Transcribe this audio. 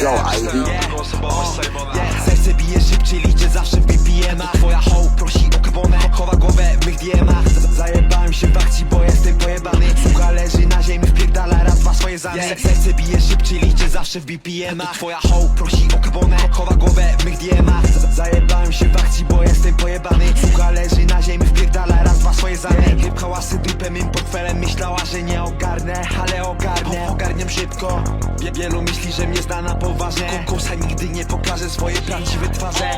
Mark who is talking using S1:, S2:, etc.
S1: Yo, Ivy.
S2: Serce bije szybciej, liczę zawsze w BPM-ach Twoja hoł prosi o kawonę, chowa głowę w mych DM-ach Zajebałem się w akcji, bo jestem pojebany. Sługa leży na ziemi, wpierdala raz, dwa swoje zany. Serce bije szybciej, liczę zawsze w BPM-ach Twoja hoł prosi o kawonę, chowa głowę w mych DM-ach Zajebałem się w akcji, bo jestem pojebany. Sługa leży na ziemi, wpierdala raz, dwa swoje zany. Ryb hałasy dupę mym portfelem Myślała, że nie ogarnę, ale ogarnę Ogarniam szybko. Wie- Wielu myśli, że mnie zna na poważnie. Konkursa nigdy nie pokaże swoje prawdziwe twarze